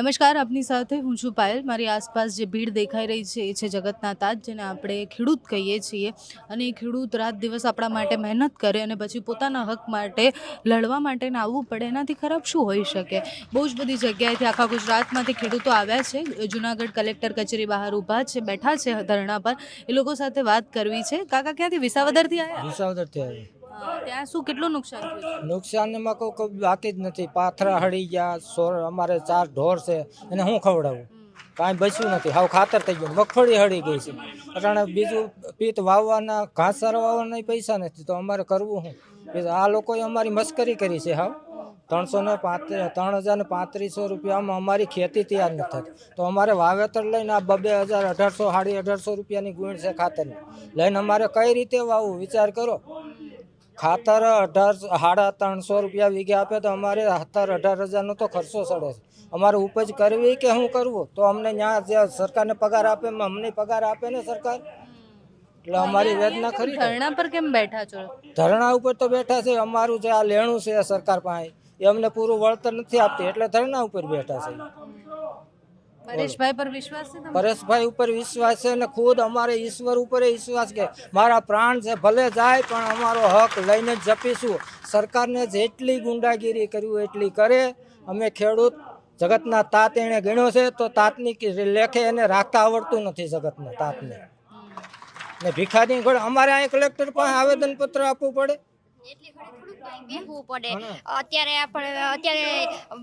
નમસ્કાર આપની સાથે હું છું પાયલ. મારી આસપાસ જે ભીડ દેખાઈ રહી છે એ છે જગતના તાજ જેને આપણે ખેડૂત કહીએ છીએ. અને એ ખેડૂત રાત દિવસ આપણા માટે મહેનત કરે અને પછી પોતાના હક માટે લડવા માટેને આવવું પડે. એનાથી ખરાબ શું હોઈ શકે? બહુ જ બધી જગ્યાએથી આખા ગુજરાતમાંથી ખેડૂતો આવ્યા છે. જુનાગઢ કલેક્ટર કચેરી બહાર ઊભા છે બેઠા છે ધરણા પર. એ લોકો સાથે વાત કરવી છે. કાકા ક્યાંથી? વિસાવદરથી આવ્યા? વિસાવદરથી આવી હા, ત્યાં શું કેટલું નુકસાન થયું? નુકસાનમાં કોઈ કોઈ બાકી જ નથી. પાથરા હળી ગયા સોર અમારે ચાર ઢોર છે એને હું ખવડાવું? કાંઈ બચ્યું નથી. હાવ ખાતર થઈ ગયું. મગફળી હળી ગઈ છે. અટાણે બીજું પીત વાવવાના ઘાસ વાવવાના પૈસા નથી તો અમારે કરવું શું? આ લોકોએ અમારી મસ્કરી કરી છે હાવ. ત્રણસો ને પાંત્રીસ ત્રણ હજાર ને પાંત્રીસો રૂપિયામાં અમારી ખેતી તૈયાર નથી થતી. તો અમારે વાવેતર લઈને આ બબે હજાર અઢારસો સાડી અઢારસો રૂપિયાની ગુણ છે ખાતરની. લઈને અમારે કઈ રીતે વાવવું? વિચાર કરો. ખાતર અઢાર સાડા ત્રણસો રૂપિયા વીઘે આપે તો અમારે સત્તર અઢાર હજારનો તો ખર્ચો સડે છે. અમારે ઉપજ કરવી કે શું કરવું? તો અમને ત્યાં જે સરકારને પગાર આપે અમને પગાર આપે ને સરકાર? એટલે અમારી વેદના ખરી ધરણા પર કેમ બેઠા છો? ધરણા ઉપર તો બેઠા છે. અમારું જે આ લેણું છે સરકાર પાસે એ અમને પૂરું વળતર નથી આપતી. એટલે ધરણા ઉપર બેઠા છે. પરેશભાઈ પર વિશ્વાસ છે પરેશભાઈ ઉપર વિશ્વાસ છે ને ખુદ અમારે ઈશ્વર ઉપર વિશ્વાસ કે મારા પ્રાણ છે ભલે જાય પણ અમારો હક લઈને જ જપીશું. સરકારને જેટલી ગુંડાગીરી કર્યું એટલી કરે. અમે ખેડૂત જગતના તાત એણે ગણ્યો છે તો તાતની લેખે એને રાખતા આવડતું નથી જગતના તાતને. ને ભિખારી અમારે અહીં કલેક્ટર પાસે આવેદનપત્ર આપવું પડે. બેસવું પડે. અત્યારે આપણે અત્યારે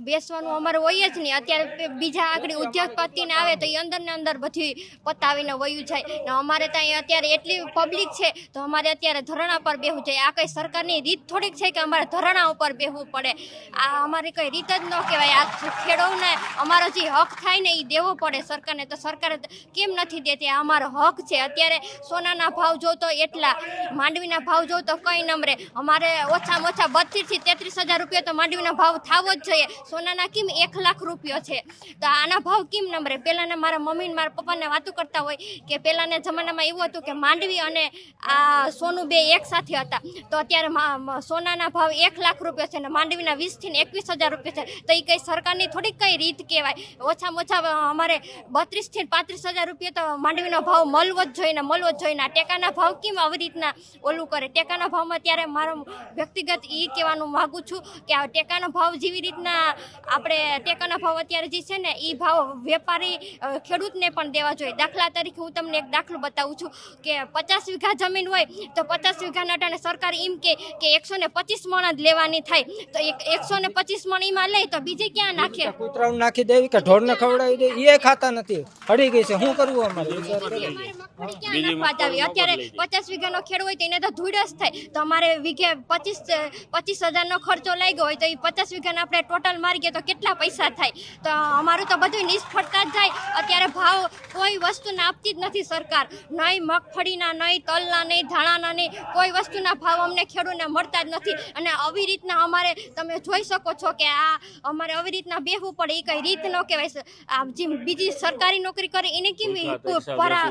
બેસવાનું અમારે હોય જ નહીં. અત્યારે બીજા આગળ ઉદ્યોગપતિને આવે તો એ અંદર ને અંદર બધી પતાવીને વયું જાય. ને અમારે ત્યાં અત્યારે એટલી પબ્લિક છે તો અમારે અત્યારે ધરણા પર બેહવું છે આ કઈ સરકારની રીત થોડીક છે કે અમારે ધરણા ઉપર બેહવું પડે? આ અમારી કઈ રીત જ ન કહેવાય. આ ખેડૂતને અમારો જે હક થાય ને એ દેવો પડે સરકારને. તો સરકાર કેમ નથી દેતી? આ અમારો હક છે. અત્યારે સોનાના ભાવ જોતો એટલા માંડવીના ભાવ જોતો કઈ નમરે? અમારે ઓછામાં ઓછા બત્રીસથી તેત્રીસ હજાર રૂપિયા તો માંડવીનો ભાવ થવો જ જોઈએ. સોનાના કેમ એક લાખ રૂપિયો છે. તો આના ભાવ કેમ નંબરે? પહેલાંના મારા મમ્મીને મારા પપ્પાને વાતો કરતા હોય કે પહેલાંના જમાનામાં એવું હતું કે માંડવી અને આ સોનું બે એક સાથે હતા. તો અત્યારે સોનાના ભાવ એક લાખ રૂપિયા છે ને માંડવીના વીસથી ને એકવીસ હજાર રૂપિયા છે. તો એ કંઈ સરકારની થોડીક કઈ રીત કહેવાય? ઓછામાં ઓછા અમારે બત્રીસથી પાંત્રીસ હજાર રૂપિયા તો માંડવીનો ભાવ મળવો જ જોઈને મળવો જ જોઈએ આ ટેકાના ભાવ કેમ આવી રીતના ઓલું કરે? ટેકાના ભાવમાં ત્યારે મારો વ્યક્તિગત એ કહેવાનું માગું છું કે આ ટેકાનો ભાવ જેવી રીતના આપણે ટેકાના ભાવ અત્યારે જે છે ને એ ભાવ વેપારી ખેડૂતને પણ દેવા જોઈએ. દાખલા તરીકે હું તમને એક દાખલો બતાવું છું કે પચાસ વીઘા જમીન હોય તો પચાસ વીઘાના અટાણે સરકાર એમ કે કે એકસો ને પચીસ મણ જ લેવાની થાય. તો એક એકસો ને પચીસ મણ એમાં લે તો બીજે ક્યાં નાખે? કૂતરાઓને નાખી દેવી કે ઢોરને ખવડાવી દે એ ખાતા નથી. હળી ગઈ છે. શું કરવું અમારે? અત્યારે પચાસ વીઘાનો ખેડ હોય તો એને તો ધૂળ જ થાય. તો અમારે વીઘે પચીસ પચીસ હજારનો ખર્ચો લાગ્યો હોય તો એ પચાસ વીઘાને આપણે ટોટલ મારી ગયા તો કેટલા પૈસા થાય? તો અમારું તો બધું નિષ્ફળતા જ જાય. અત્યારે ભાવ કોઈ વસ્તુને આપતી જ નથી સરકાર. નહીં મગફળીના નહીં તલના નહીં ધાણાના નહીં કોઈ વસ્તુના ભાવ અમને ખેડૂતને મળતા જ નથી. અને આવી રીતના અમારે તમે જોઈ શકો છો કે આ અમારે આવી રીતના બેહવું પડે. એ કઈ રીત ન કહેવાય. આ જે બીજી સરકારી નોકરી કરે એને પરા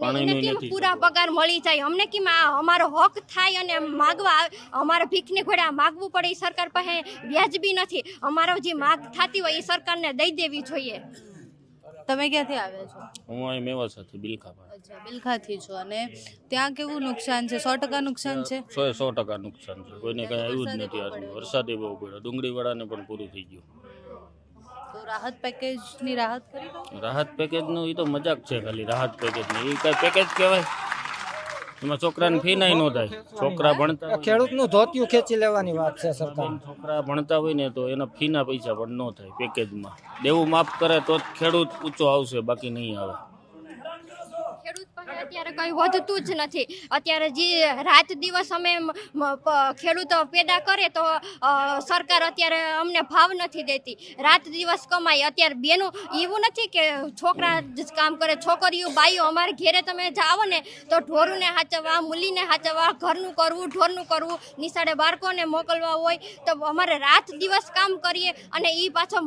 પાણીનું પૂરા પગાર મળી જાય? અમને કેમ આ અમારો હક થાય અને માગવા આવે- અમારા ભીખને ઘોડે આ માગવું પડે એ સરકાર પાસે વ્યાજબી નથી. અમારો જે માગ થતી હોય એ સરકારને દઈ દેવી જોઈએ. તમે ક્યાંથી આવ્યા છો? હું અહીં મેવાસાથી બિલખા અચ્છા બિલખાથી છો. અને ત્યાં કેવું નુકસાન છે? સો ટકા નુકસાન છે? સો સો ટકા નુકસાન છે. કોઈને કંઈ આવ્યું જ નથી આજુ વરસાદે બહુ પડ્યો. ડુંગળીવાળાને પણ પૂરું થઈ ગયું. તો રાહત પેકેજની રાહત કરી દો. રાહત પેકેજનું એ તો મજાક છે ખાલી. રાહત પેકેજની એ કઈ પેકેજ કહેવાય? એમાં છોકરાને ફી નહીં નો થાય. છોકરા ભણતા ખેડૂતનું ધોતિયું ખેંચી લેવાની વાત છે સરકાર. છોકરા ભણતા હોય ને તો એના ફીના પૈસા પણ ન થાય પેકેજમાં દેવું માફ કરે તો જ ખેડૂત ઊંચો આવશે બાકી નહીં આવે. ખેડૂત પાસે અત્યારે કઈ વધતું જ નથી. અત્યારે જે રાત દિવસ અમે ખેડૂતો પેદા કરે તો સરકાર અત્યારે અમને ભાવ નથી દેતી. રાત દિવસ કમાય. અત્યારે બેનું એવું નથી કે છોકરા જ કામ કરે છોકરીઓ બાઈઓ અમારે ઘેરે તમે જાઓ ને તો ઢોરુને હાચવવા મૂલીને હાચવવા ઘરનું કરવું ઢોરનું કરવું નિશાળે બાળકોને મોકલવા હોય તો અમારે રાત દિવસ કામ કરીએ અને એ પાછો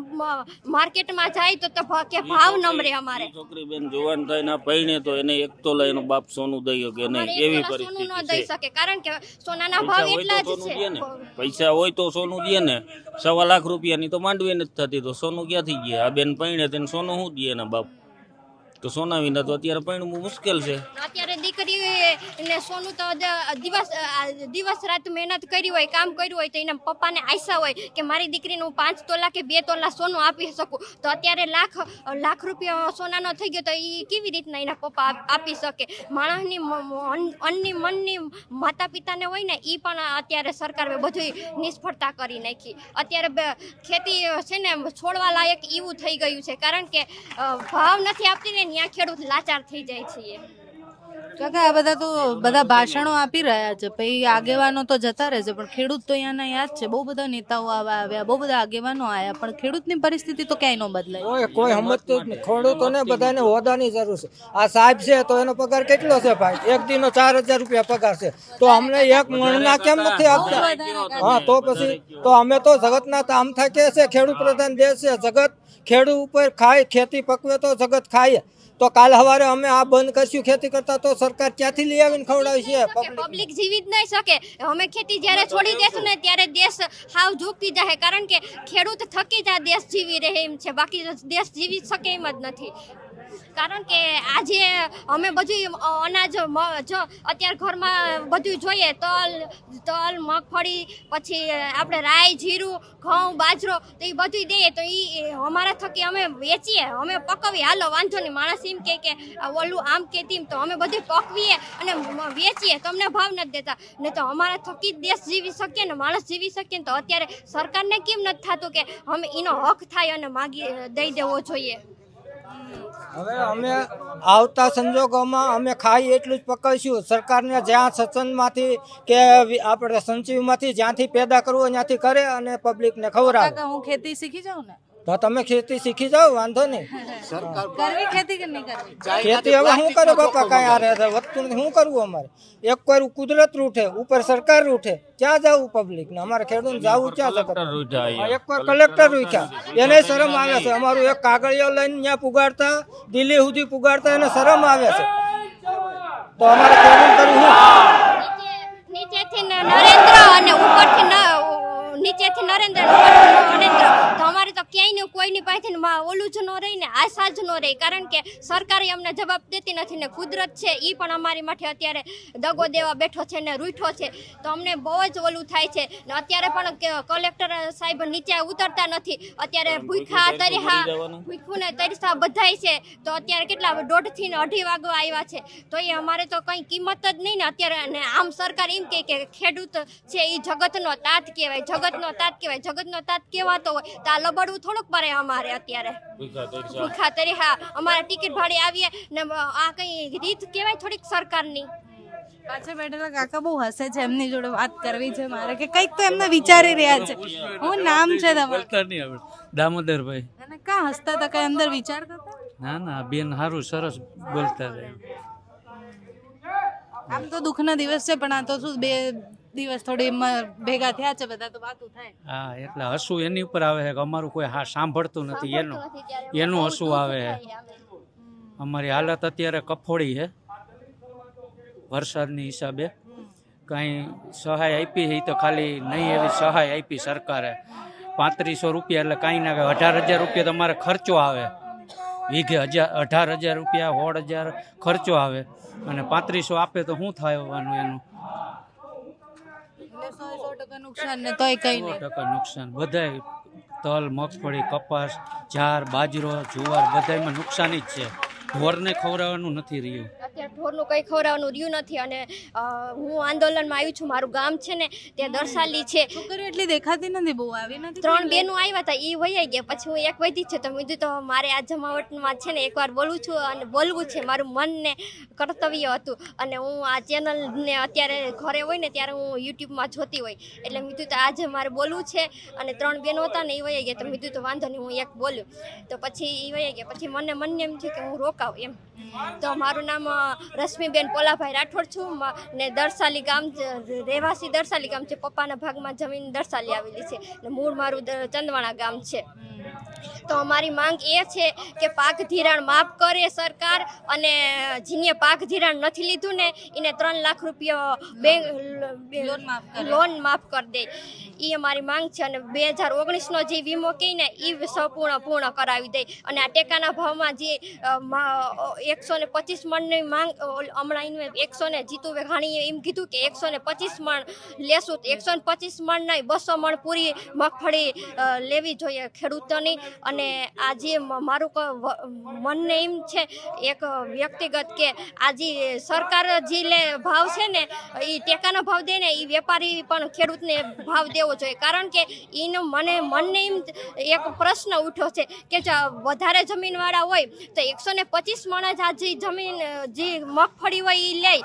માર્કેટમાં જાય તો તો કે ભાવ નમરે અમારે. છોકરી બેન જુવાન થાય ના પૈણે તો એને એક તો એનો બાપ સોનું દઈ શકે નહીં. એવી પરિસ્થિતિ શકે કારણ કે સોનાના ભાવ એટલા જ છે. પૈસા હોય તો સોનું દે ને. સવા લાખ રૂપિયાની તો માંડવી નથી થતી તો સોનું ક્યાંથી ગયા? આ બેન પૈણે તેને સોનું શું દે ને બાપ? તો સોના વિના તો અત્યારે પૈણવું મુશ્કેલ છે. અત્યારે ને સોનું તો દિવસ દિવસ રાત મહેનત કરી હોય, કામ કર્યું હોય, તો એના પપ્પાને આશા હોય કે મારી દીકરીને હું પાંચ તોલા કે બે તોલા સોનું આપી શકું. તો અત્યારે લાખ લાખ રૂપિયા સોનાનો થઈ ગયો તો એ કેવી રીતના એના પપ્પા આપી શકે? માણસની અન્ન- મનની માતા પિતાને હોય ને એ પણ અત્યારે સરકારે બધું નિષ્ફળતા કરી નાખી. અત્યારે ખેતી છે ને છોડવા લાયક એવું થઈ ગયું છે. કારણ કે ભાવ નથી આપતી ને ત્યાં ખેડૂત લાચાર થઈ જાય છે કાકા આ બધા તો બધા ભાષણો આપી રહ્યા છે. પછી આગેવાનો તો જતા રહે છે પણ ખેડૂત તો અહીંયાના યાદ છે. બહુ બધા નેતાઓ આવા આવ્યા બહુ બધા આગેવાનો આવ્યા પણ ખેડૂતની પરિસ્થિતિ તો ક્યાંય ન બદલાય. કોઈ નહીં. ખેડૂતોને બધાને હોદાની જરૂર છે. આ સાહેબ છે તો એનો પગાર કેટલો છે ભાઈ? એક દિનનો ચાર હજાર રૂપિયા પગાર છે. તો અમને એક મણના કેમ નથી આપતા? હા તો પછી તો અમે તો જગતના તામ થાકે છે ખેડૂત પ્રધાન દેશ છે જગત ખેડૂત ઉપર ખાય ખેતી પકવે તો જગત ખાય. તો કાલ સવારે અમે આ બંધ કરશું ખેતી કરતા તો સરકાર ક્યાંથી લઈ આવીને ખવડાવશે પબ્લિક જીવી જ નહીં શકે. અમે ખેતી જ્યારે છોડી દેશું ને ત્યારે દેશ હાવ ઝૂકી જાય કારણ કે ખેડૂત થકી જ આ દેશ જીવી રહે એમ છે. બાકી દેશ જીવી શકે એમ જ નથી. કારણ કે આજે અમે બધું અનાજ જો અત્યારે ઘરમાં બધું જોઈએ, તલ તલ, મગફળી, પછી આપણે રાઈ, જીરું, ઘઉં, બાજરો, તો એ બધું દઈએ, તો એ, અમારા થકી અમે વેચીએ, અમે પકવીએ. હાલો, વાંધો નહીં, માણસ એમ કે, આ ઓલું આમ કે તેમ તો અમે બધું પકવીએ અને વેચીએ, તમને ભાવ નથી દેતા. નહીં તો અમારા થકી દેશ જીવી શકીએ ને માણસ જીવી શકીએ ને તો અત્યારે સરકારને કેમ નથી થતું કે અમે એનો હક થાય અને માગી દઈ દેવો જોઈએ? હવે અમે આવતા સંજોગોમાં અમે ખાઈ એટલું જ પકવીશું સરકારને જ્યાં સત્સંગમાંથી કે આપણે સંચીવમાંથી જ્યાંથી પેદા કરવું ત્યાંથી કરે અને પબ્લિકને ખવડાવે. હું ખેતી શીખી જાઉં ને? તો તમે ખેતી શીખી જાઓ વાંધો નહીં. કરવી ખેતી કે નહીં કરવી? ખેતી હવે શું કરે બાપા કાંઈ આ રહે વધતું નથી શું કરવું અમારે? એક કોઈ કુદરત રૂઠે ઉપર સરકાર રૂઠે ક્યાં જવું પબ્લિક ને? અમારે ખેડૂત જવું ક્યાં અહીંયા. એક વાર કલેક્ટર રૂઠ્યા. એને શરમ આવે છે. અમારું એક કાગળિયો લઈને ત્યાં પુગાડતા દિલ્હી સુધી પુગાડતા એને શરમ આવે છે. તો અમારે ખેડૂત કરવું નીચે- નીચેથી નરેન્દ્ર અને ઉપરથી નીચેથી નરેન્દ્ર ઉપરથી નરેન્દ્ર. તો ક્યાંય ને કોઈની પાસે ન ઓલું જ ન રહી ને આશા જ ન રહી. કારણ કે સરકારે અમને જવાબ દેતી નથી ને કુદરત છે એ પણ અમારી માટે અત્યારે દગો દેવા બેઠો છે ને રૂઠો છે. તો અમને બહુ જ ઓલું થાય છે. ને અત્યારે પણ કલેક્ટર સાહેબ નીચે ઉતરતા નથી. અત્યારે ભૂખા તરીહા ભૂખું ને તરીસા બધાય છે. તો અત્યારે કેટલા દોઢથી ને અઢી વાગવા આવ્યા છે. તો એ અમારે તો કંઈ કિંમત જ નહીં ને અત્યારે. અને આમ સરકાર એમ કહે કે ખેડૂત છે એ જગતનો તાત કહેવાય જગતનો તાત કહેવાય જગતનો તાત કહેવાતો હોય તો આ લબડવું થોડુંક પડે અમારે અત્યારે. ભૂખા તરી હા. અમારે ટિકિટ ભાડે આવીએ ને આ કઈ રીત કહેવાય થોડીક સરકારની. પાછળ બેઠેલા કાકા બહુ હસે છે એમની જોડે વાત કરવી છે મારે કે કંઈક તો એમને વિચારી રહ્યા છે. હું નામ છે તમારું? દામોદરભાઈ. અને કા હસતા હતા કઈ અંદર વિચાર કરતા? ના ના બેન સારું સરસ બોલતા રહે આમ તો દુઃખના દિવસ છે પણ આ તો શું બે દિવસ થોડી ભેગા થયા છે બધા તો વાતું થાય. હા એટલે હસવું એની ઉપર આવે છે કે અમારું કોઈ હા સાંભળતું નથી એનું. એનું હસવું આવે. છે અમારી હાલત અત્યારે કફોડી છે વરસાદની હિસાબે. કાંઈ સહાય આપી છે તો ખાલી નહીં એવી સહાય આપી સરકારે. પાંત્રીસો રૂપિયા એટલે કાંઈ ના કાંઈ અઢાર હજાર રૂપિયા તમારે ખર્ચો આવે. વીઘે હજાર અઢાર હજાર રૂપિયા સોળ હજાર ખર્ચો આવે. અને પાંત્રીસો આપે તો શું થવાનું એનું? ટકા નુકસાન ને તોય કઈ નહીં. ટકા નુકસાન. બધાય તલ મગફળી કપાસ જાર બાજરો જુવાર બધાયમાં નુકસાની જ છે. ઢોરને ખવડાવવાનું નથી રહ્યું. ઢોરનું કંઈ ખવડાવવાનું રહ્યું નથી અને હું આંદોલનમાં આવી છું મારું ગામ છે ને ત્યાં દર્શાલી છે. છોકરીઓ એટલી દેખાતી નથી બહુ આવી નથી ત્રણ બેનો આવ્યા હતા એ વૈયા ગયા પછી હું એક વધી છે તો કીધું તો મારે આ જમાવટમાં છે ને એકવાર બોલું છું અને બોલવું છે મારું મનને કર્તવ્ય હતું. અને હું આ ચેનલને અત્યારે ઘરે હોય ને ત્યારે હું યુટ્યુબમાં જોતી હોય. એટલે મેં કીધું તો આજે મારે બોલવું છે. અને ત્રણ બેનો હતા ને એ વૈયા ગયા તો મેં કીધું તો વાંધો નહીં હું એક બોલ્યું તો પછી એ વૈયા ગયા પછી મને મનને એમ થયું કે હું રોકાવ એમ. તો મારું નામ રશ્મિબેન પોલાભાઈ રાઠોડ છું. ને દરસાલી ગામ રહેવાસી દરસાલી ગામ છે. પપ્પાના ભાગમાં જમીન દરસાલી આવેલી છે. ને મૂળ મારું ચંદવાણા ગામ છે. તો અમારી માંગ એ છે કે પાક ધિરાણ માફ કરે સરકાર અને જેને પાક ધિરાણ નથી લીધું ને એને ત્રણ લાખ રૂપિયા બેંક લોન માફ કરે. દે. એ અમારી માંગ છે અને બે હજાર ઓગણીસનો જે વીમો કહીને એ સંપૂર્ણ પૂર્ણ કરાવી દે. અને આ ટેકાના ભાવમાં જે એકસો ને પચીસ મણની માંગ હમણાં એને એકસો ને જીતુ વેઘાણીએ એમ કીધું કે એકસો ને પચીસ મણ લેશું તો એકસો ને પચીસ મણ નહીં બસો મણ પૂરી મગફળી લેવી જોઈએ ખેડૂતોની. અને આ જે મારું મનને એમ છે, એક વ્યક્તિગત કે આજે સરકાર જે લે ભાવ છે ને એ ટેકાનો ભાવ દે ને એ વેપારી પણ ખેડૂતને ભાવ દેવો જોઈએ. કારણ કે એનો મને, મનને એમ એક પ્રશ્ન ઉઠ્યો છે કે વધારે જમીનવાળા હોય, તો એકસો ને પચીસ માણસ આ જમીન, જે મગફળી હોય એ લે.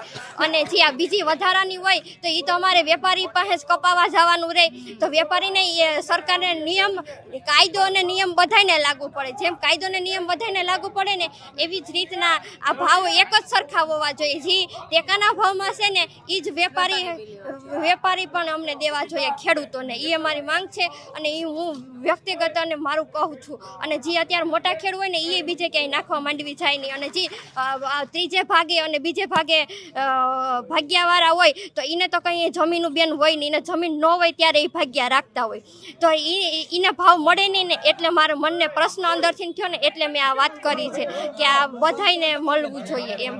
અને જે આ બીજી વધારાની હોય, તો એ તો અમારે વેપારી પાસે જ કપાવા જવાનું રહે તો વેપારીને એ સરકારને નિયમ, કાયદો અને નિયમ બધાને લાગુ પડે. જેમ કાયદો નિયમ બધાને લાગુ પડે ને, એવી જ રીતના આ ભાવ એક જ સરખા હોવા જોઈએ. જે ટેકાના ભાવમાં છે ને એ જ વેપારી વેપારી પણ અમને દેવા જોઈએ, ખેડૂતોને. એ અમારી માંગ છે અને એ હું વ્યક્તિગત અને મારું કહું છું. અને જે અત્યારે મોટા ખેડ હોય ને એ બીજે ક્યાંય નાખવા માંડવી જાય નહીં. અને જે ત્રીજે ભાગે અને બીજે ભાગે ભાગ્યાવાળા હોય, તો એને તો કંઈ જમીનનું બેન હોય નહીં. એને જમીન ન હોય ત્યારે એ ભાગ્યા રાખતા હોય. તો એ એને ભાવ મળે નહીં ને, એટલે મારા મનને પ્રશ્ન અંદરથી થયો ને, એટલે મેં આ વાત કરી છે કે આ બધાયને મળવું જોઈએ એમ.